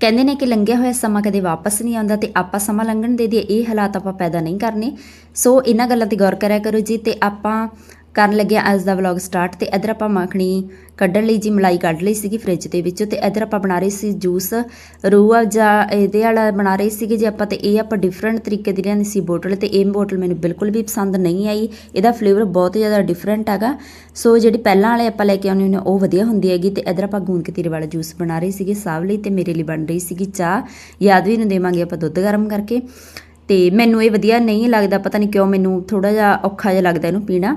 ਕਹਿੰਦੇ ਨੇ ਕਿ ਲੰਘਿਆ ਹੋਇਆ ਸਮਾਂ ਕਦੇ ਵਾਪਸ ਨਹੀਂ ਆਉਂਦਾ ਤੇ ਆਪਾਂ ਸਮਾਂ ਲੰਘਣ ਦੇ ਦੀ ਇਹ ਹਾਲਾਤ ਆਪਾਂ ਪੈਦਾ ਨਹੀਂ ਕਰਨੇ। ਸੋ ਇਹਨਾਂ ਗੱਲਾਂ ਤੇ ਗੌਰ ਕਰਿਆ ਕਰੋ ਜੀ ਤੇ ਆਪਾਂ ਕਰਨ ਲੱਗਿਆ ਅੱਜ ਦਾ ਵਲੌਗ ਸਟਾਰਟ ਤੇ ਇਧਰ ਆਪਾਂ ਮੱਖਣੀ ਕੱਢਣ ਲਈ ਜੀ ਮਲਾਈ ਕੱਢ ਲਈ ਸੀਗੀ ਫ੍ਰਿਜ ਦੇ ਵਿੱਚੋਂ ਤੇ ਇਧਰ ਆਪਾਂ ਬਣਾ ਰਹੇ ਸੀ ਜੂਸ ਰੂਹ ਜਾਂ ਇਹਦੇ ਵਾਲਾ ਬਣਾ ਰਹੇ ਸੀਗੇ ਜੀ ਆਪਾਂ ਤੇ ਇਹ ਆਪਾਂ ਡਿਫਰੈਂਟ ਤਰੀਕੇ ਦੀ ਲਿਆਂਦੀ ਸੀ ਬੋਟਲ ਤੇ ਇਹ ਬੋਟਲ ਮੈਨੂੰ ਬਿਲਕੁਲ ਵੀ ਪਸੰਦ ਨਹੀਂ ਆਈ। ਇਹਦਾ ਫਲੇਵਰ ਬਹੁਤ ਜ਼ਿਆਦਾ ਡਿਫਰੈਂਟ ਹੈਗਾ। ਸੋ ਜਿਹੜੀ ਪਹਿਲਾਂ ਵਾਲੇ ਆਪਾਂ ਲੈ ਕੇ ਆਉਂਦੇ ਹੁੰਦੇ ਹਾਂ, ਉਹ ਵਧੀਆ ਹੁੰਦੀ ਹੈਗੀ ਤੇ ਇਧਰ ਆਪਾਂ ਗੂੰਦ ਕਤੀਰੇ ਵਾਲਾ ਜੂਸ ਬਣਾ ਰਹੇ ਸੀਗੇ ਸਾਵ ਲਈ ਤੇ ਮੇਰੇ ਲਈ ਬਣ ਰਹੀ ਸੀਗੀ ਚਾਹ। ਯਾਦ ਵੀ ਨੂੰ ਦੇਵਾਂਗੇ ਆਪਾਂ ਦੁੱਧ ਗਰਮ ਕਰਕੇ। ਤੇ ਮੈਨੂੰ ਇਹ ਵਧੀਆ ਨਹੀਂ ਲੱਗਦਾ ਪਤਾ ਨਹੀਂ ਕਿਉਂ ਮੈਨੂੰ ਥੋੜਾ ਜਿਹਾ ਔਖਾ ਜਿਹਾ ਲੱਗਦਾ ਇਹਨੂੰ ਪੀਣਾ।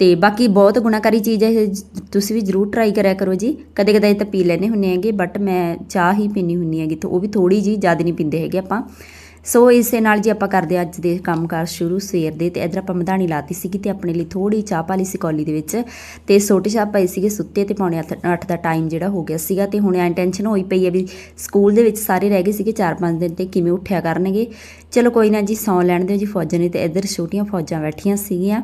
ਤੇ ਬਾਕੀ ਬਹੁਤ ਗੁਣਾਕਾਰੀ ਚੀਜ਼ ਹੈ ਇਹ, ਤੁਸੀਂ ਵੀ ਜਰੂਰ ਟਰਾਈ ਕਰਿਆ ਕਰੋ ਜੀ। ਕਦੇ ਕਦੇ ਤਾਂ ਪੀ ਲੈਨੇ ਹੁੰਨੇ ਹੈਗੇ ਬਟ ਮੈਂ ਚਾਹ ਹੀ ਪੀਣੀ ਹੁੰਨੀ ਹੈਗੀ ਤੇ ਉਹ ਵੀ ਥੋੜੀ ਜੀ ਜ਼ਿਆਦਾ ਨਹੀਂ ਪੀਂਦੇ ਹੈਗੇ ਆਪਾਂ। ਸੋ ਇਸੇ ਨਾਲ ਜੇ ਆਪਾਂ ਕਰਦੇ ਹਾਂ ਅੱਜ ਦੇ ਕੰਮਕਾਰ ਸ਼ੁਰੂ ਸਵੇਰ ਦੇ, ਤੇ ਇਧਰ ਆਪਾਂ ਮਧਾਣੀ ਲਾਤੀ ਸੀਗੀ ਤੇ ਆਪਣੇ ਲਈ ਥੋੜੀ ਚਾਹ ਪਾ ਲਈ ਸੀ ਕੌਲੀ ਦੇ ਵਿੱਚ। ਤੇ ਛੋਟੇ ਛਾਪ ਪਾਈ ਸੀਗੇ ਸੁੱਤੇ ਤੇ ਪੌਣੇ 8 ਦਾ ਟਾਈਮ ਜਿਹੜਾ ਹੋ ਗਿਆ ਸੀਗਾ ਤੇ ਹੁਣ ਐਂ ਟੈਨਸ਼ਨ ਹੋਈ ਪਈ ਹੈ ਵੀ ਸਕੂਲ ਦੇ ਵਿੱਚ ਸਾਰੇ ਰਹਿ ਗਏ ਸੀਗੇ 4-5 ਦਿਨ ਤੇ ਕਿਵੇਂ ਉੱਠਿਆ ਕਰਨਗੇ। ਚਲੋ ਕੋਈ ਨਾ ਜੀ, ਸੌਂ ਲੈਣ ਦਿਓ ਜੀ ਫੌਜਾਂ ਨੇ ਤੇ ਇਧਰ ਛੋਟੀਆਂ ਫੌਜਾਂ ਬੈਠੀਆਂ ਸੀਗੀਆਂ।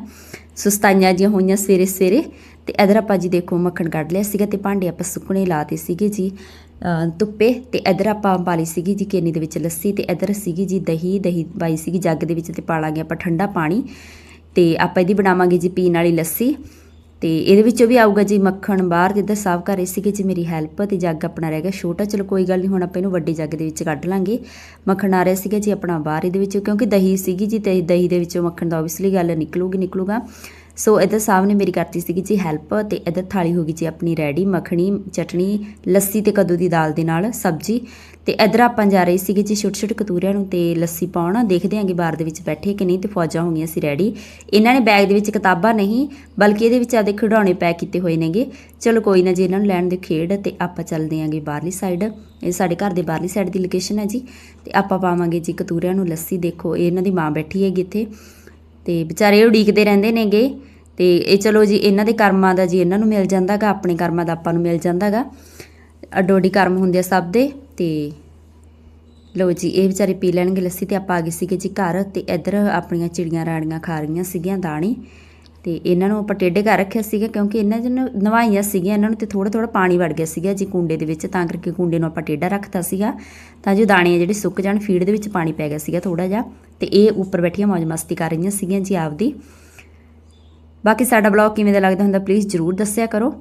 ਸੁਸਤਾਈਆਂ ਜੀਆਂ ਹੋਈਆਂ ਸਵੇਰੇ ਸਵੇਰੇ ਤੇ ਇਧਰ ਆਪਾਂ ਜੀ ਦੇਖੋ ਮੱਖਣ ਕੱਢ ਲਿਆ ਸੀਗਾ ਤੇ ਭਾਂਡੇ ਆਪਾਂ ਸੁੱਕਣੇ ਲਾਤੇ ਸੀਗੇ ਜੀ। ਧੁੱਪੇ ਤੇ ਇਧਰ ਆਪਾਂ ਪਾ ਲਈ ਸੀਗੀ ਜੀ ਕੇਨੀ ਦੇ ਵਿੱਚ ਲੱਸੀ ਤੇ ਇਧਰ ਸੀਗੀ ਜੀ ਦਹੀਂ ਦਹੀਂ ਪਾਈ ਸੀਗੀ ਜੱਗ ਦੇ ਵਿੱਚ ਤੇ ਪਾਲਾਂਗੇ ਆਪਾਂ ਠੰਡਾ ਪਾਣੀ ਤੇ ਆਪਾਂ ਇਹਦੀ ਬਣਾਵਾਂਗੇ ਜੀ ਪੀਣ ਵਾਲੀ ਲੱਸੀ ਤੇ ਇਹਦੇ ਵਿੱਚੋਂ ਵੀ ਆਊਗਾ ਜੀ ਮੱਖਣ ਬਾਹਰ ਜਿੱਦਾਂ ਸਾਫ਼ ਕਰ ਰਹੀ ਸੀਗੀ ਜੀ ਮੇਰੀ ਹੈਲਪ ਤੇ ਜੱਗ ਆਪਣਾ ਰਹਿ ਗਿਆ ਛੋਟਾ। ਚਲੋ ਕੋਈ ਗੱਲ ਨਹੀਂ, ਹੁਣ ਆਪਾਂ ਇਹਨੂੰ ਵੱਡੇ ਜੱਗ ਦੇ ਵਿੱਚ ਕੱਢ ਲਾਂਗੇ। ਮੱਖਣ ਆ ਰਿਹਾ ਸੀਗਾ ਜੀ ਆਪਣਾ ਬਾਹਰ ਇਹਦੇ ਵਿੱਚੋਂ ਕਿਉਂਕਿ ਦਹੀਂ ਸੀਗੀ ਜੀ ਤੇ ਦਹੀਂ ਦੇ ਵਿੱਚੋਂ ਮੱਖਣ ਦਾ ਆਬਵੀਅਸਲੀ ਗੱਲ ਨਿਕਲੂਗੀ, ਨਿਕਲੂਗਾ। ਸੋ ਇਧਰ ਸਾਹਿਬ ਨੇ ਮੇਰੀ ਕਰਤੀ ਸੀਗੀ ਜੀ ਹੈਲਪ ਤੇ ਇਧਰ ਥਾਲੀ ਹੋ ਗਈ ਜੀ ਆਪਣੀ ਰੈਡੀ, ਮੱਖਣੀ, ਚਟਣੀ, ਲੱਸੀ ਤੇ ਕੱਦੂ ਦੀ ਦਾਲ ਦੇ ਨਾਲ ਸਬਜੀ। ਤੇ ਇਧਰ ਆਪਾਂ ਜਾ ਰਹੇ ਸੀਗੇ ਜੀ ਛੋਟੇ ਛੋਟੇ ਕਤੂਰਿਆਂ ਨੂੰ ਤੇ ਲੱਸੀ ਪਾਉਣ। ਦੇਖਦੇ ਆਂਗੇ ਬਾਰ ਦੇ ਵਿੱਚ ਬੈਠੇ ਕਿ ਨਹੀਂ ਤੇ ਫੌਜਾਂ ਹੋ ਗਈਆਂ ਸੀ ਰੈਡੀ। ਇਹਨਾਂ ਨੇ ਬੈਗ ਦੇ ਵਿੱਚ ਕਿਤਾਬਾਂ ਨਹੀਂ, ਬਲਕਿ ਇਹਦੇ ਵਿੱਚ ਆਦੇ ਖਿਡੌਣੇ ਪੈਕ ਕੀਤੇ ਹੋਏ ਨੇਗੇ। ਚਲੋ ਕੋਈ ਨਾ ਜੀ, ਇਹਨਾਂ ਨੂੰ ਲੈਣ ਦੇ ਖੇਡ ਤੇ ਆਪਾਂ ਚੱਲਦੇ ਆਂਗੇ ਬਾਹਰਲੀ ਸਾਈਡ ਇਹ ਸਾਡੇ ਘਰ ਦੇ ਬਾਹਰਲੀ ਸਾਈਡ ਦੀ ਲੋਕੇਸ਼ਨ ਹੈ ਜੀ। ਤੇ ਆਪਾਂ ਪਾਵਾਂਗੇ ਜੀ ਕਤੂਰਿਆਂ ਨੂੰ ਲੱਸੀ। ਦੇਖੋ, ਇਹ ਇਹਨਾਂ ਦੀ ਮਾਂ ਬੈਠੀ ਹੈਗੀ ਇੱਥੇ। ਤੇ ਵਿਚਾਰੇ ਉਡੀਕਦੇ ਰਹਿੰਦੇ ਨੇਗੇ। ਤੇ ਇਹ ਚਲੋ ਜੀ, ਇਹਨਾਂ ਦੇ ਕਰਮਾਂ ਦਾ ਜੀ ਇਹਨਾਂ ਨੂੰ ਮਿਲ ਜਾਂਦਾਗਾ, ਆਪਣੇ ਕਰਮਾਂ ਦਾ ਆਪਾਂ ਨੂੰ ਮਿਲ ਜਾਂਦਾਗਾ। ਅੱਡੋ ਅੱਡੀ ਕਰਮ ਹੁੰਦੇ ਆ ਸਭ ਦੇ, ਤੇ ਲੋ ਜੀ, ਇਹ ਵਿਚਾਰੇ ਪੀ ਲੈਣਗੇ ਲੱਸੀ ਤੇ ਆਪਾਂ ਆ ਗਏ ਸੀਗੇ ਜੀ ਘਰ, ਤੇ ਇੱਧਰ ਆਪਣੀਆਂ ਚਿੜੀਆਂ ਰਾੜੀਆਂ ਖਾ ਰਹੀਆਂ ਸੀਗੀਆਂ ਦਾਣੇ। ਤੇ ਇਹਨਾਂ ਨੂੰ ਆਪਾਂ ਟੇਢੇ ਕਰ ਰੱਖਿਆ ਸੀਗਾ, ਕਿਉਂਕਿ ਇਹਨਾਂ ਜਿਹਨੂੰ ਨਵਾਈਆਂ ਸੀਗੀਆਂ, ਇਹਨਾਂ ਨੂੰ ਤੇ ਥੋੜਾ ਥੋੜਾ ਪਾਣੀ ਵੜ ਗਿਆ ਸੀਗਾ ਜੀ ਕੁੰਡੇ ਦੇ ਵਿੱਚ, ਤਾਂ ਕਰਕੇ ਕੁੰਡੇ ਨੂੰ ਆਪਾਂ ਟੇਢਾ ਰੱਖਤਾ ਸੀਗਾ। ਤਾਂ ਜੋ ਦਾਣੇ ਆ ਜਿਹੜੇ ਸੁੱਕ ਜਾਣ, ਫੀਡ ਦੇ ਵਿੱਚ ਪਾਣੀ ਪੈ ਗਿਆ ਸੀਗਾ ਥੋੜਾ ਜਿਹਾ। ਤੇ ਇਹ ਉੱਪਰ ਬੈਠੀਆਂ ਮौज ਮਸਤੀ ਕਰ ਰਹੀਆਂ ਸੀਗੀਆਂ ਜੀ ਆਪਦੀ। ਬਾਕੀ ਸਾਡਾ ਬਲੌਗ ਕਿਵੇਂ ਦਾ ਲੱਗਦਾ ਹੁੰਦਾ ਪਲੀਜ਼ ਜਰੂਰ ਦੱਸਿਆ ਕਰੋ।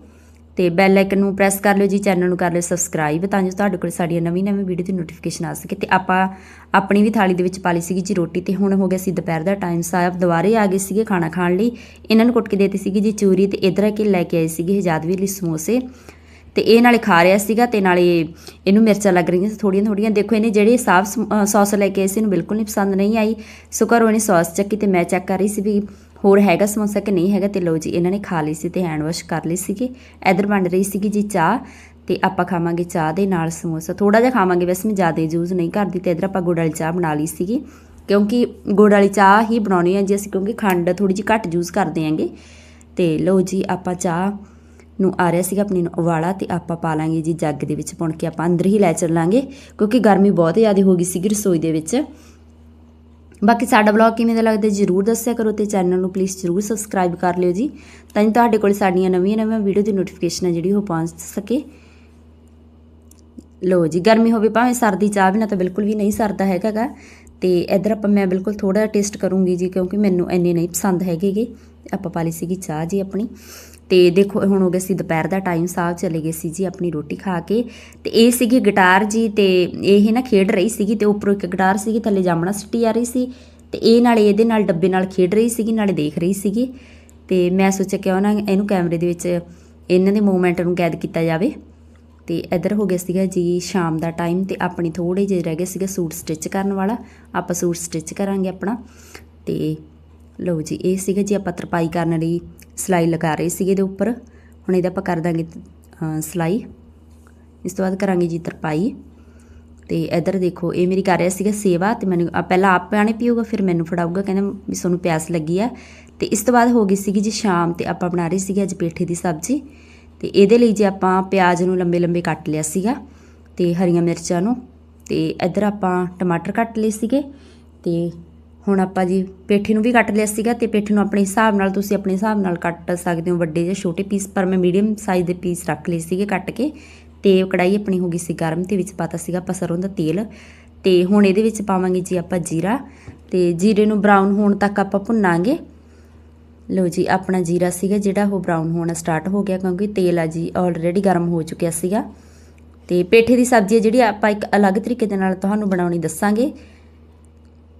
ਤੇ ਬੈਲ ਆਈਕਨ ਨੂੰ ਪ੍ਰੈਸ ਕਰ ਲਿਓ ਜੀ ਚੈਨਲ ਨੂੰ ਕਰ ਲਿਓ ਸਬਸਕ੍ਰਾਈਬ ਤਾਂ ਜੋ ਤੁਹਾਡੇ ਕੋਲ ਸਾਡੀਆਂ ਨਵੀਂ ਨਵੀਂ ਵੀਡੀਓ ਦੀ ਨੋਟੀਫਿਕੇਸ਼ਨ ਆ ਸਕੇ। ਤੇ ਆਪਾਂ ਆਪਣੀ ਵੀ ਥਾਲੀ ਦੇ ਵਿੱਚ ਪਾ ਲਈ ਸੀਗੀ ਜੀ ਰੋਟੀ ਤੇ ਹੁਣ ਹੋ ਗਿਆ ਸੀ ਦੁਪਹਿਰ ਦਾ ਟਾਈਮ ਸਾਹਿਬ ਦੁਬਾਰੇ ਆ ਗਏ ਸੀਗੇ ਖਾਣਾ ਖਾਣ ਲਈ। ਇਹਨਾਂ ਨੂੰ ਕੁੱਟ ਕੇ ਦੇਤੀ ਸੀਗੀ ਜੀ ਚੂਰੀ ਤੇ ਇਧਰ ਕੇ ਲੈ ਕੇ ਆਏ ਸੀਗੇ ਹਜਾਦਵੀਰ ਲਈ ਸਮੋਸੇ। ਤੇ ਇਹ ਨਾਲੇ ਖਾ ਰਿਹਾ ਸੀਗਾ ਤੇ ਨਾਲੇ ਇਹਨੂੰ ਮਿਰਚਾਂ ਲੱਗ ਰਹੀਆਂ ਸੀ ਥੋੜੀਆਂ ਥੋੜੀਆਂ ਦੇਖੋ ਇਹਨੇ ਜਿਹੜੇ ਸਾਫ਼ ਸੌਸ ਲੈ ਕੇ ਆਏ ਸੀ, ਇਹਨੂੰ ਬਿਲਕੁਲ ਨਹੀਂ ਪਸੰਦ ਨਹੀਂ ਆਈ। ਸੋ ਘਰੋਂ ਇਹਨੇ ਸੌਸ ਚੱਕੀ ਤੇ ਮੈਂ ਚੈੱਕ ਕਰ ਰਹੀ ਸੀ ਵੀ ਹੋਰ ਹੈਗਾ ਸਮੋਸਾ ਕਿ ਨਹੀਂ ਹੈਗਾ ਤੇ ਲੋ ਜੀ, ਇਹਨਾਂ ਨੇ ਖਾ ਲਈ ਸੀ ਤੇ ਹੈਂਡ ਵਾਸ਼ ਕਰ ਲਈ ਸੀਗੇ। ਇਧਰ ਬਣ ਰਹੀ ਸੀਗੀ ਜੀ ਚਾਹ ਤੇ ਆਪਾਂ ਖਾਵਾਂਗੇ ਚਾਹ ਦੇ ਨਾਲ ਸਮੋਸਾ। ਥੋੜਾ ਜਿਹਾ ਖਾਵਾਂਗੇ, ਵੈਸੇ ਮੈਂ ਜ਼ਿਆਦਾ ਯੂਜ਼ ਨਹੀਂ ਕਰਦੀ ਤੇ ਇਧਰ ਆਪਾਂ ਗੁੜ ਵਾਲੀ ਚਾਹ ਬਣਾ ਲਈ ਸੀਗੀ। ਕਿਉਂਕਿ ਗੁੜ ਵਾਲੀ ਚਾਹ ਹੀ ਬਣਾਉਣੀ ਹੈ ਜੀ ਅਸੀਂ, ਕਿਉਂਕਿ ਖੰਡ ਥੋੜੀ ਜਿਹੀ ਘੱਟ ਯੂਜ਼ ਕਰਦੇ ਆਂਗੇ ਤੇ ਲੋ ਜੀ, ਆਪਾਂ ਚਾਹ ਨੂੰ ਆ ਰਿਹਾ ਸੀਗਾ ਆਪਣੀ ਨੂੰ ਉਬਾਲਾ ਤੇ ਆਪਾਂ ਪਾ ਲਾਂਗੇ ਜੀ ਜੱਗ ਦੇ ਵਿੱਚ ਪੁਣ ਕੇ ਆਪਾਂ ਅੰਦਰ ਹੀ ਲੈ ਚੱਲਾਂਗੇ ਕਿਉਂਕਿ ਗਰਮੀ ਬਹੁਤ ਜ਼ਿਆਦਾ ਹੋ ਗਈ ਸੀਗੀ ਰਸੋਈ ਦੇ ਵਿੱਚ। ਬਾਕੀ ਸਾਡਾ ਬਲੌਗ ਕਿਵੇਂ ਦਾ ਲੱਗਦਾ ਜਰੂਰ ਦੱਸਿਆ ਕਰੋ ਤੇ ਚੈਨਲ ਨੂੰ ਪਲੀਜ਼ ਜਰੂਰ ਸਬਸਕ੍ਰਾਈਬ ਕਰ ਲਿਓ ਜੀ, ਤਾਂ ਜੀ ਤੁਹਾਡੇ ਕੋਲ ਸਾਡੀਆਂ ਨਵੀਆਂ ਨਵੀਆਂ ਵੀਡੀਓ ਦੀ ਨੋਟੀਫਿਕੇਸ਼ਨ ਹੈ ਜਿਹੜੀ ਉਹ ਪਹੁੰਚ ਸਕੇ। ਲੋ ਜੀ, ਗਰਮੀ ਹੋਵੇ ਭਾਵੇਂ ਸਰਦੀ ਚਾਹ ਵੀ ਨਾ ਤਾਂ ਬਿਲਕੁਲ ਵੀ ਨਹੀਂ ਸਰਦਾ ਹੈਗਾਗਾ, ਤੇ ਇਧਰ ਆਪਾਂ ਮੈਂ ਬਿਲਕੁਲ ਥੋੜਾ ਜਿਹਾ ਟੇਸਟ ਕਰੂੰਗੀ ਜੀ, ਕਿਉਂਕਿ ਮੈਨੂੰ ਇੰਨੇ ਨਹੀਂ ਪਸੰਦ ਹੈਗੇਗੇ। ਆਪਾਂ ਪਾ ਲਈ ਸੀਗੀ ਚਾਹ ਜੀ ਆਪਣੀ। ਤੇ ਦੇਖੋ, ਹੁਣ ਹੋ ਗਿਆ ਸੀ ਦੁਪਹਿਰ ਦਾ ਟਾਈਮ ਸਾਹਿਬ ਚਲੇ ਗਏ ਸੀ ਜੀ ਆਪਣੀ ਰੋਟੀ ਖਾ ਕੇ। ਤੇ ਇਹ ਸੀਗੀ ਗਿਟਾਰ ਜੀ ਤੇ ਇਹ ਨਾ ਖੇਡ ਰਹੀ ਸੀਗੀ ਤੇ ਉੱਪਰੋਂ ਇੱਕ ਗਿਟਾਰ ਸੀਗੀ, ਥੱਲੇ ਜਾਮਣਾ ਸਿੱਟੀ ਆ ਰਹੀ ਸੀ। ਤੇ ਇਹ ਨਾਲੇ ਇਹਦੇ ਨਾਲ, ਡੱਬੇ ਨਾਲ ਖੇਡ ਰਹੀ ਸੀਗੀ, ਨਾਲੇ ਦੇਖ ਰਹੀ ਸੀਗੀ। ਤੇ ਮੈਂ ਸੋਚਿਆ ਕਿ ਉਹਨਾਂ ਇਹਨੂੰ ਕੈਮਰੇ ਦੇ ਵਿੱਚ ਇਹਨਾਂ ਦੇ ਮੂਵਮੈਂਟ ਨੂੰ ਕੈਦ ਕੀਤਾ ਜਾਵੇ। ਤੇ ਇੱਧਰ ਹੋ ਗਿਆ ਸੀਗਾ ਜੀ ਸ਼ਾਮ ਦਾ ਟਾਈਮ ਤੇ ਆਪਣੀ ਥੋੜੇ ਜਿਹੇ ਰਹਿ ਗਏ ਸੀਗੇ ਸੂਟ ਸਟਿਚ ਕਰਨ ਵਾਲਾ। ਆਪਾਂ ਸੂਟ ਸਟਿਚ ਕਰਾਂਗੇ ਆਪਣਾ। ਤੇ ਲਓ ਜੀ, ਇਹ ਸੀਗਾ ਜੀ ਆਪਾਂ ਤਰਪਾਈ ਕਰਨ ਲਈ ਸਿਲਾਈ ਲਗਾ ਰਹੇ ਸੀਗੇ ਇਹਦੇ ਉੱਪਰ। ਹੁਣ ਇਹਦਾ ਆਪਾਂ ਕਰ ਦਾਂਗੇ ਅ, ਸਿਲਾਈ। ਇਸ ਤੋਂ ਬਾਅਦ ਕਰਾਂਗੇ ਜੀ ਤਰਪਾਈ। ਤੇ ਇੱਧਰ ਦੇਖੋ ਇਹ ਮੇਰੀ ਕਰ ਰਿਹਾ ਸੀਗਾ ਸੇਵਾ ਤੇ ਮੈਨੂੰ ਪਹਿਲਾਂ ਆਪ ਪਾਣੀ ਪੀਊਗਾ ਫਿਰ ਮੈਨੂੰ ਫੜਾਊਗਾ ਕਹਿੰਦਾ ਵੀ ਤੁਹਾਨੂੰ ਪਿਆਸ ਲੱਗੀ ਆ। ਤੇ ਇਸ ਤੋਂ ਬਾਅਦ ਹੋ ਗਈ ਸੀਗੀ ਜੀ ਸ਼ਾਮ ਤੇ ਆਪਾਂ ਬਣਾ ਰਹੇ ਸੀਗੇ ਅੱਜ ਪੇਠੇ ਦੀ ਸਬਜ਼ੀ। ਤੇ ਇਹਦੇ ਲਈ ਜੇ ਆਪਾਂ ਪਿਆਜ਼ ਨੂੰ ਲੰਬੇ ਲੰਬੇ ਕੱਟ ਲਿਆ ਸੀਗਾ ਤੇ ਹਰੀਆਂ ਮਿਰਚਾਂ ਨੂੰ। ਤੇ ਇੱਧਰ ਆਪਾਂ ਟਮਾਟਰ ਕੱਟ ਲਏ ਸੀਗੇ ਤੇ ਹੁਣ ਆਪਾਂ ਜੀ ਪੇਠੇ ਨੂੰ ਵੀ ਕੱਟ ਲਿਆ ਸੀਗਾ ਤੇ ਪੇਠੇ ਨੂੰ ਆਪਣੇ ਹਿਸਾਬ ਨਾਲ ਤੁਸੀਂ ਆਪਣੇ ਹਿਸਾਬ ਨਾਲ ਕੱਟ ਸਕਦੇ ਹੋ। ਵੱਡੇ ਜਾਂ ਛੋਟੇ ਪੀਸ ਪਰ ਮੈਂ ਮੀਡੀਅਮ ਸਾਈਜ਼ ਦੇ ਪੀਸ ਰੱਖ ਲਏ ਸੀਗੇ ਕੱਟ ਕੇ। ਤੇ ਕੜਾਈ ਆਪਣੀ ਹੋ ਗਈ ਸੀ ਗਰਮ, ਤੇ ਵਿੱਚ ਪਾਤਾ ਸੀਗਾ ਆਪਾਂ ਸਰੋਂ ਦਾ ਤੇਲ। ਤੇ ਹੁਣ ਇਹਦੇ ਵਿੱਚ ਪਾਵਾਂਗੇ ਜੀ ਆਪਾਂ ਜੀਰਾ। ਤੇ ਜੀਰੇ ਨੂੰ ਬਰਾਊਨ ਹੋਣ ਤੱਕ ਆਪਾਂ ਭੁੰਨਾਂਗੇ। ਲਓ ਜੀ, ਆਪਣਾ ਜੀਰਾ ਸੀਗਾ ਜਿਹੜਾ ਉਹ ਬਰਾਊਨ ਹੋਣਾ ਸਟਾਰਟ ਹੋ ਗਿਆ ਕਿਉਂਕਿ ਤੇਲ ਆ ਜੀ ਆਲਰੇਡੀ ਗਰਮ ਹੋ ਚੁੱਕਿਆ ਸੀਗਾ। ਤੇ ਪੇਠੇ ਦੀ ਸਬਜ਼ੀ ਹੈ ਜਿਹੜੀ ਆਪਾਂ ਇੱਕ ਅਲੱਗ ਤਰੀਕੇ ਦੇ ਨਾਲ ਤੁਹਾਨੂੰ ਬਣਾਉਣੀ ਦੱਸਾਂਗੇ।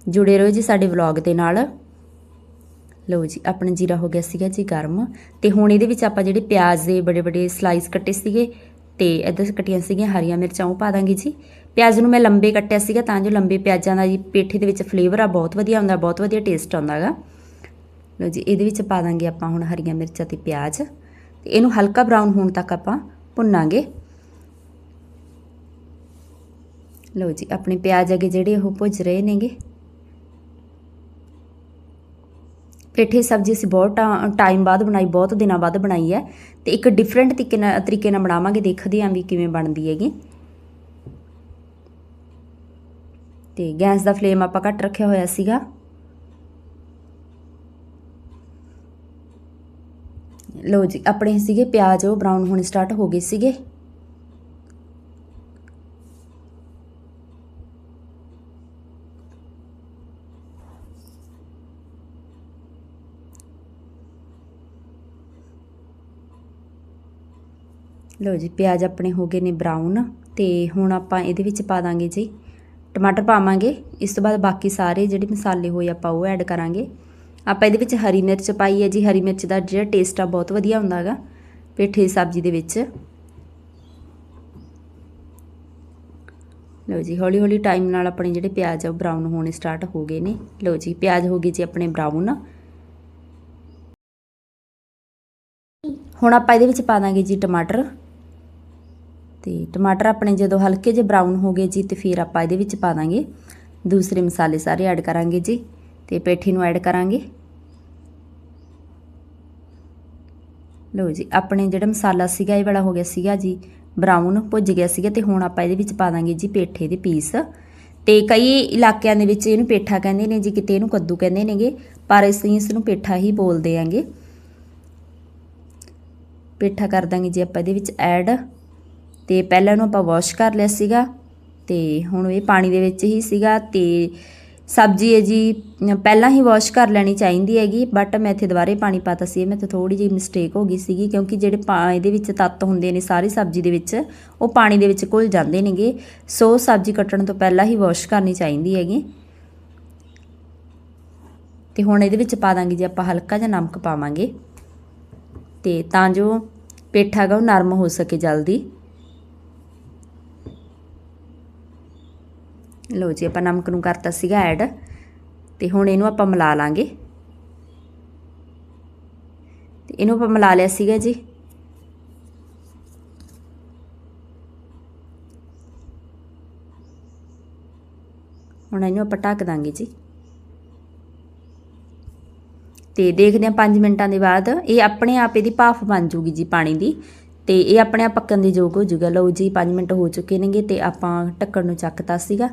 ਜੁੜੇ ਰਹੋ ਜੀ ਸਾਡੇ ਵਲੌਗ ਦੇ ਨਾਲ। ਲਓ ਜੀ, ਆਪਣਾ ਜੀਰਾ ਹੋ ਗਿਆ ਸੀਗਾ ਜੀ ਗਰਮ। ਤੇ ਹੁਣ ਇਹਦੇ ਵਿੱਚ ਆਪਾਂ ਜਿਹੜੇ ਪਿਆਜ਼ ਦੇ ਬੜੇ ਬੜੇ ਸਲਾਈਸ ਕੱਟੇ ਸੀਗੇ, ਤੇ ਇੱਧਰ ਕੱਟੀਆਂ ਸੀਗੀਆਂ, ਹਰੀਆਂ ਮਿਰਚਾਂ ਉਹ ਪਾ ਦਾਂਗੇ ਜੀ। ਪਿਆਜ਼ ਨੂੰ ਮੈਂ ਲੰਬੇ ਕੱਟਿਆ ਸੀਗਾ, ਤਾਂ ਜੋ ਲੰਬੇ ਪਿਆਜ਼ਾਂ ਦਾ ਜੀ ਪੇਠੇ ਦੇ ਵਿੱਚ ਫਲੇਵਰ ਆ, ਬਹੁਤ ਵਧੀਆ ਆਉਂਦਾ ਬਹੁਤ ਵਧੀਆ ਟੇਸਟ ਆਉਂਦਾ ਹੈਗਾ। ਲਓ ਜੀ, ਇਹਦੇ ਵਿੱਚ ਪਾ ਦਾਂਗੇ ਆਪਾਂ ਹੁਣ ਹਰੀਆਂ ਮਿਰਚਾਂ ਤੇ ਪਿਆਜ਼। ਤੇ ਇਹਨੂੰ ਹਲਕਾ ਬਰਾਊਨ ਹੋਣ ਤੱਕ ਆਪਾਂ ਭੁੰਨਾਂਗੇ। ਲਓ ਜੀ, ਆਪਣੇ ਪਿਆਜ਼ ਅਗੇ ਜਿਹੜੇ ਉਹ ਭੁੱਜ ਰਹੇ ਨੇਗੇ। ਪੇਠੇ ਸਬਜ਼ੀ ਅਸੀਂ ਬਹੁਤ ਟਾਈਮ ਬਾਅਦ ਬਣਾਈ, ਬਹੁਤ ਦਿਨਾਂ ਬਾਅਦ ਬਣਾਈ ਹੈ ਤੇ ਇੱਕ ਡਿਫਰੈਂਟ ਤਰੀਕੇ ਨਾਲ ਤਰੀਕੇ ਨਾਲ ਬਣਾਵਾਂਗੇ, ਦੇਖਦੇ ਆਂ ਵੀ ਕਿਵੇਂ ਬਣਦੀ ਹੈਗੀ। ਤੇ ਗੈਸ ਦਾ ਫਲੇਮ ਆਪਾਂ ਘੱਟ ਰੱਖਿਆ ਹੋਇਆ ਸੀਗਾ। ਲਓ ਜੀ, ਆਪਣੇ ਸੀਗੇ ਪਿਆਜ਼, ਉਹ ਬਰਾਊਨ ਹੋਣੇ ਸਟਾਰਟ ਹੋ ਗਏ ਸੀਗੇ। ਲਓ ਜੀ, ਪਿਆਜ਼ ਆਪਣੇ ਹੋ ਗਏ ਨੇ ਬਰਾਊਨ ਤੇ ਹੁਣ ਆਪਾਂ ਇਹਦੇ ਵਿੱਚ ਪਾ ਦਾਂਗੇ ਜੀ, ਟਮਾਟਰ ਪਾਵਾਂਗੇ, ਇਸ ਤੋਂ ਬਾਅਦ ਬਾਕੀ ਸਾਰੇ ਜਿਹੜੇ ਮਸਾਲੇ ਹੋਏ ਆਪਾਂ ਉਹ ਐਡ ਕਰਾਂਗੇ। ਆਪਾਂ ਇਹਦੇ ਵਿੱਚ ਹਰੀ ਮਿਰਚ ਪਾਈ ਹੈ ਜੀ, ਹਰੀ ਮਿਰਚ ਦਾ ਜਿਹੜਾ ਟੇਸਟ ਆ ਬਹੁਤ ਵਧੀਆ ਹੁੰਦਾ ਹੈਗਾ, ਪੇਠੇ ਸਬਜ਼ੀ ਦੇ ਵਿੱਚ। ਲਓ ਜੀ, ਹੌਲੀ ਹੌਲੀ ਟਾਈਮ ਨਾਲ ਆਪਣੇ ਜਿਹੜੇ ਪਿਆਜ਼ ਆ ਉਹ ਬਰਾਊਨ ਹੋਣੇ ਸਟਾਰਟ ਹੋ ਗਏ ਨੇ। ਲਓ ਜੀ, ਪਿਆਜ਼ ਹੋ ਗਏ ਜੀ ਆਪਣੇ ਬਰਾਊਨ ਹੁਣ ਆਪਾਂ ਇਹਦੇ ਵਿੱਚ ਪਾ ਦਾਂਗੇ ਜੀ ਟਮਾਟਰ। ਤੇ ਟਮਾਟਰ ਆਪਣੇ ਜਦੋਂ ਹਲਕੇ ਜਿਹੇ ਬਰਾਊਨ ਹੋ ਗਏ ਜੀ ਤੇ ਫਿਰ ਆਪਾਂ ਇਹਦੇ ਵਿੱਚ ਪਾ ਦਾਂਗੇ। ਦੂਸਰੇ ਮਸਾਲੇ ਸਾਰੇ ਐਡ ਕਰਾਂਗੇ ਜੀ ਤੇ ਪੇਠੀ ਨੂੰ ਐਡ ਕਰਾਂਗੇ। ਲਓ ਜੀ, ਆਪਣੇ ਜਿਹੜਾ ਮਸਾਲਾ ਸੀਗਾ, ਇਹ ਵਾਲਾ ਹੋ ਗਿਆ ਸੀਗਾ ਜੀ ਬਰਾਊਨ ਭੁੱਜ ਗਿਆ ਸੀਗਾ ਤੇ ਹੁਣ ਆਪਾਂ ਇਹਦੇ ਵਿੱਚ ਪਾ ਦਾਂਗੇ ਜੀ ਪੇਠੇ ਦੇ ਪੀਸ ਤੇ ਕਈ ਇਲਾਕਿਆਂ ਦੇ ਵਿੱਚ ਇਹਨੂੰ ਪੇਠਾ ਕਹਿੰਦੇ ਨੇ ਜੀ, ਕਿਤੇ ਇਹਨੂੰ ਕੱਦੂ ਕਹਿੰਦੇ ਨੇਗੇ, ਪਰ ਅਸੀਂ ਇਸ ਨੂੰ ਪੇਠਾ ਹੀ ਬੋਲਦੇ ਆਂਗੇ। ਪੇਠਾ ਕਰ ਦਾਂਗੇ ਜੀ ਆਪਾਂ ਇਹਦੇ ਵਿੱਚ ਐਡ ਤੇ ਪਹਿਲਾਂ ਇਹਨੂੰ ਆਪਾਂ ਵਾਸ਼ ਕਰ ਲਿਆ ਸੀਗਾ ਤੇ ਹੁਣ ਇਹ ਪਾਣੀ ਦੇ ਵਿੱਚ ਹੀ ਸੀਗਾ ਤੇ ਸਬਜ਼ੀ ਹੈ ਜੀ, ਪਹਿਲਾਂ ਹੀ ਵਾਸ਼ ਕਰ ਲੈਣੀ ਚਾਹੀਦੀ ਹੈਗੀ ਬਟ ਮੈਂ ਇੱਥੇ ਦੁਬਾਰੇ ਪਾਣੀ ਪਾਤਾ ਸੀ ਮੈਂ ਤੇ ਥੋੜੀ ਜਿਹੀ ਮਿਸਟੇਕ ਹੋ ਗਈ ਸੀਗੀ, ਕਿਉਂਕਿ ਜਿਹੜੇ ਪਾ, ਇਹਦੇ ਵਿੱਚ ਤੱਤ ਹੁੰਦੇ ਨੇ ਸਾਰੀ ਸਬਜ਼ੀ ਦੇ ਵਿੱਚ, ਉਹ ਪਾਣੀ ਦੇ ਵਿੱਚ ਘੁਲ ਜਾਂਦੇ ਨੇਗੇ, ਸੋ ਸਬਜ਼ੀ ਕੱਟਣ ਤੋਂ ਪਹਿਲਾਂ ਹੀ ਵਾਸ਼ ਕਰਨੀ ਚਾਹੀਦੀ ਹੈਗੀ। ਤੇ ਹੁਣ ਇਹਦੇ ਵਿੱਚ ਪਾ ਦਾਂਗੇ ਜੀ ਆਪਾਂ ਹਲਕਾ ਜਿਹਾ ਨਮਕ ਪਾਵਾਂਗੇ, ਤੇ ਤਾਂ ਜੋ ਪੇਠਾ ਹੈਗਾ ਉਹ ਨਰਮ ਹੋ ਸਕੇ ਜਲਦੀ। ਲਓ ਜੀ, ਆਪਾਂ ਨਮਕ ਨੂੰ ਕਰਤਾ ਸੀਗਾ ਐਡ ਤੇ ਹੁਣ ਇਹਨੂੰ ਆਪਾਂ ਮਿਲਾ ਲਾਂਗੇ। ਤੇ ਇਹਨੂੰ ਆਪਾਂ ਮਿਲਾ ਲਿਆ ਸੀਗਾ ਜੀ। ਹੁਣ ਇਹਨੂੰ ਆਪਾਂ ਢੱਕ ਦਾਂਗੇ ਜੀ। ਤੇ ਦੇਖਦੇ ਹਾਂ 5 ਮਿੰਟਾਂ ਦੇ ਬਾਅਦ ਇਹ ਆਪਣੇ ਆਪ ਇਹਦੀ ਭਾਫ ਬਣ ਜੂਗੀ ਜੀ ਪਾਣੀ ਦੀ। ਤੇ ਇਹ ਆਪਣੇ ਆਪ ਪੱਕਣ ਦੇ ਯੋਗ ਹੋ ਜੂਗਾ। ਲਓ ਜੀ 5 ਮਿੰਟ ਹੋ ਚੁੱਕੇ ਨੇਗੇ ਤੇ ਆਪਾਂ ਢੱਕਣ ਨੂੰ ਚੱਕਤਾ ਸੀਗਾ।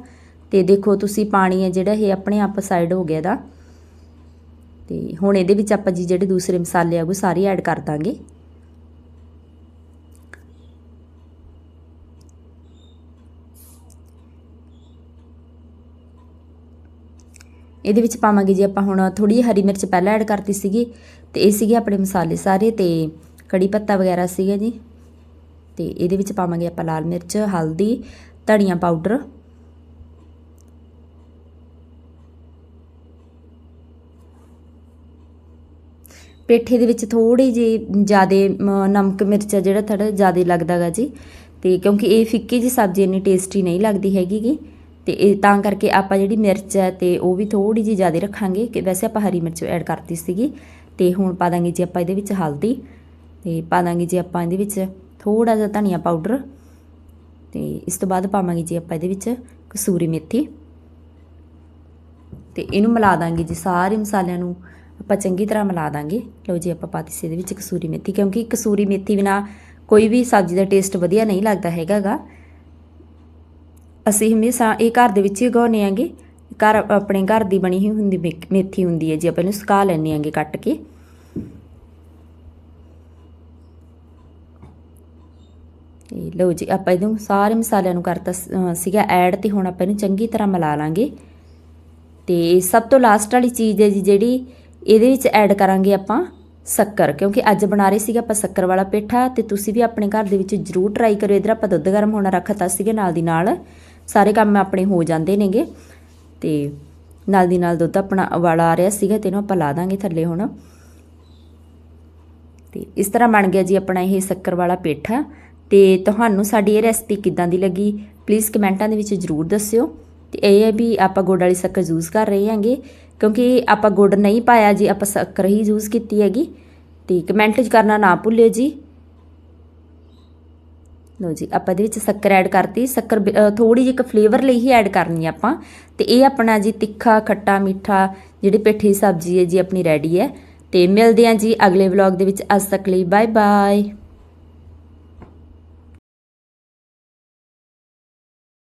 ਤੇ ਦੇਖੋ ਤੁਸੀਂ ਪਾਣੀ ਹੈ ਜਿਹੜਾ ਇਹ ਆਪਣੇ ਆਪ ਸਾਈਡ ਹੋ ਗਿਆ ਦਾ ਤੇ ਹੁਣ ਇਹਦੇ ਵਿੱਚ ਆਪਾਂ ਜੀ ਜਿਹੜੇ ਦੂਸਰੇ ਮਸਾਲੇ ਆਗੂ ਸਾਰੇ ਐਡ ਕਰ ਦਾਂਗੇ। ਇਹਦੇ ਵਿੱਚ ਪਾਵਾਂਗੇ ਜੀ ਆਪਾਂ ਹੁਣ ਥੋੜੀ ਹਰੀ ਮਿਰਚ ਪਹਿਲਾਂ ਐਡ ਕਰਤੀ ਸੀਗੀ ਤੇ ਇਹ ਸੀਗੇ ਆਪਣੇ ਮਸਾਲੇ ਸਾਰੇ ਤੇ ਕੜੀ ਪੱਤਾ ਵਗੈਰਾ ਸੀਗਾ ਜੀ। ਤੇ ਇਹਦੇ ਵਿੱਚ ਪਾਵਾਂਗੇ ਆਪਾਂ ਲਾਲ ਮਿਰਚ, ਹਲਦੀ, ਧਨੀਆ ਪਾਊਡਰ। ਪੇਠੇ ਦੇ ਵਿੱਚ ਥੋੜੀ ਜਿਹੀ ਜ਼ਿਆਦੇ ਨਮਕ, ਮਿਰਚ ਜਿਹੜਾ ਥੋੜਾ ਜ਼ਿਆਦੇ ਲੱਗਦਾਗਾ ਜੀ। ਤੇ ਕਿਉਂਕਿ ਇਹ ਫਿੱਕੀ ਜੀ ਸਬਜ਼ੀ ਇੰਨੀ ਟੇਸਟੀ ਨਹੀਂ ਲੱਗਦੀ ਹੈਗੀਗੀ ਤੇ ਇਹ ਤਾਂ ਕਰਕੇ ਆਪਾਂ ਜਿਹੜੀ ਮਿਰਚ ਹੈ ਤੇ ਉਹ ਵੀ ਥੋੜੀ ਜਿਹੀ ਜ਼ਿਆਦਾ ਰੱਖਾਂਗੇ ਕਿ ਵੈਸੇ ਆਪਾਂ ਹਰੀ ਮਿਰਚ ਐਡ ਕਰਤੀ ਸੀਗੀ। ਤੇ ਹੁਣ ਪਾ ਦਾਂਗੇ ਜੀ ਆਪਾਂ ਇਹਦੇ ਵਿੱਚ ਹਲਦੀ। ਤੇ ਪਾ ਦਾਂਗੇ ਜੀ ਆਪਾਂ ਇਹਦੇ ਵਿੱਚ ਥੋੜਾ ਜਿਹਾ ਧਨੀਆ ਪਾਊਡਰ। ਤੇ ਇਸ ਤੋਂ ਬਾਅਦ ਪਾਵਾਂਗੇ ਜੀ ਆਪਾਂ ਇਹਦੇ ਵਿੱਚ ਕਸੂਰੀ ਮੇਥੀ। ਤੇ ਇਹਨੂੰ ਮਿਲਾ ਦਾਂਗੇ ਜੀ ਸਾਰੇ ਮਸਾਲਿਆਂ ਨੂੰ ਆਪਾਂ ਚੰਗੀ ਤਰ੍ਹਾਂ ਮਿਲਾ ਦਾਂਗੇ। ਲਓ ਜੀ, ਆਪਾਂ ਪਾਤੀ ਸੀ ਇਹਦੇ ਵਿੱਚ ਕਸੂਰੀ ਮੇਥੀ, ਕਿਉਂਕਿ ਕਸੂਰੀ ਮੇਥੀ ਬਿਨਾ ਕੋਈ ਵੀ ਸਬਜ਼ੀ ਦਾ ਟੇਸਟ ਵਧੀਆ ਨਹੀਂ ਲੱਗਦਾ ਹੈਗਾਗਾ। ਅਸੀਂ ਹਮੇਸ਼ਾ ਇਹ ਘਰ ਦੇ ਵਿੱਚ ਹੀ ਉਗਾਉਂਦੇ ਆਂਗੇ। ਘਰ ਆਪਣੇ ਘਰ ਦੀ ਬਣੀ ਹੋਈ ਹੁੰਦੀ ਮੇਥੀ ਹੁੰਦੀ ਹੈ ਜੀ, ਆਪਾਂ ਇਹਨੂੰ ਸੁਕਾ ਲੈਣੇ ਆਂਗੇ ਕੱਟ ਕੇ। ਤੇ ਲਓ ਜੀ, ਆਪਾਂ ਇਹਨੂੰ ਸਾਰੇ ਮਸਾਲਿਆਂ ਨੂੰ ਕਰਤਾ ਸੀਗਾ ਐਡ ਤੇ ਹੁਣ ਆਪਾਂ ਇਹਨੂੰ ਚੰਗੀ ਤਰ੍ਹਾਂ ਮਿਲਾ ਲਾਂਗੇ। ਤੇ ਸਭ ਤੋਂ ਲਾਸਟ ਵਾਲੀ ਚੀਜ਼ ਹੈ ਜੀ, ਜਿਹੜੀ ਇਹਦੇ ਵਿੱਚ ਐਡ ਕਰਾਂਗੇ ਆਪਾਂ ਸ਼ੱਕਰ, ਕਿਉਂਕਿ ਅੱਜ ਬਣਾ ਰਹੇ ਸੀਗੇ ਆਪਾਂ ਸ਼ੱਕਰ ਵਾਲਾ ਪੇਠਾ ਤੇ ਤੁਸੀਂ ਵੀ ਆਪਣੇ ਘਰ ਦੇ ਵਿੱਚ ਜਰੂਰ ਟਰਾਈ ਕਰਿਓ। ਇਧਰ ਆਪਾਂ ਦੁੱਧ ਗਰਮ ਹੋਣਾ ਰੱਖਤਾ ਸੀਗਾ ਨਾਲ ਦੀ ਨਾਲ। ਸਾਰੇ ਕੰਮ ਆਪਣੇ ਹੋ ਜਾਂਦੇ ਨੇਗੇ। ਤੇ ਨਾਲ ਦੀ ਨਾਲ ਦੁੱਧ ਆਪਣਾ ਉਬਾਲਾ ਆ ਰਿਹਾ ਸੀਗਾ ਤੇ ਇਹਨੂੰ ਆਪਾਂ ਲਾ ਦਾਂਗੇ ਥੱਲੇ ਹੁਣ। ਤੇ ਇਸ ਤਰ੍ਹਾਂ ਬਣ ਗਿਆ ਜੀ ਆਪਣਾ ਇਹ ਸ਼ੱਕਰ ਵਾਲਾ ਪੇਠਾ। ਤੇ ਤੁਹਾਨੂੰ ਸਾਡੀ ਇਹ ਰੈਸਪੀ ਕਿੱਦਾਂ ਦੀ ਲੱਗੀ ਪਲੀਜ਼ ਕਮੈਂਟਾਂ ਦੇ ਵਿੱਚ ਜਰੂਰ ਦੱਸਿਓ। ਤੇ ਇਹ ਹੈ ਵੀ ਆਪਾਂ ਗੁੜ ਵਾਲੀ ਸ਼ੱਕਰ ਯੂਜ਼ ਕਰ ਰਹੇ ਹਾਂਗੇ। ਕਿਉਂਕਿ ਆਪਾਂ ਗੁੜ ਨਹੀਂ ਪਾਇਆ ਜੀ, ਆਪਾਂ ਸ਼ੱਕਰ ਹੀ ਯੂਜ਼ ਕੀਤੀ ਹੈਗੀ। ਤੇ ਕਮੈਂਟ 'ਚ ਕਰਨਾ ਨਾ ਭੁੱਲਿਓ ਜੀ। ਲੋ ਜੀ, ਆਪਾਂ ਇਹਦੇ ਵਿੱਚ ਸ਼ੱਕਰ ਐਡ ਕਰਤੀ। ਸ਼ੱਕਰ ਥੋੜੀ ਜਿਹੀ ਇੱਕ ਫਲੇਵਰ ਲਈ ਹੀ ਐਡ ਕਰਨੀ ਆਪਾਂ। ਤੇ ਇਹ ਆਪਣਾ ਜੀ ਤਿੱਖਾ, ਖੱਟਾ, ਮਿੱਠਾ ਜਿਹੜੀ ਪੇਠੀ ਸਬਜ਼ੀ ਹੈ ਜੀ, ਆਪਣੀ ਰੈਡੀ ਹੈ। ਤੇ ਮਿਲਦੇ ਹਾਂ ਜੀ ਅਗਲੇ ਵਲੌਗ ਦੇ ਵਿੱਚ। ਅੱਜ ਤੱਕ ਲਈ ਬਾਏ ਬਾਏ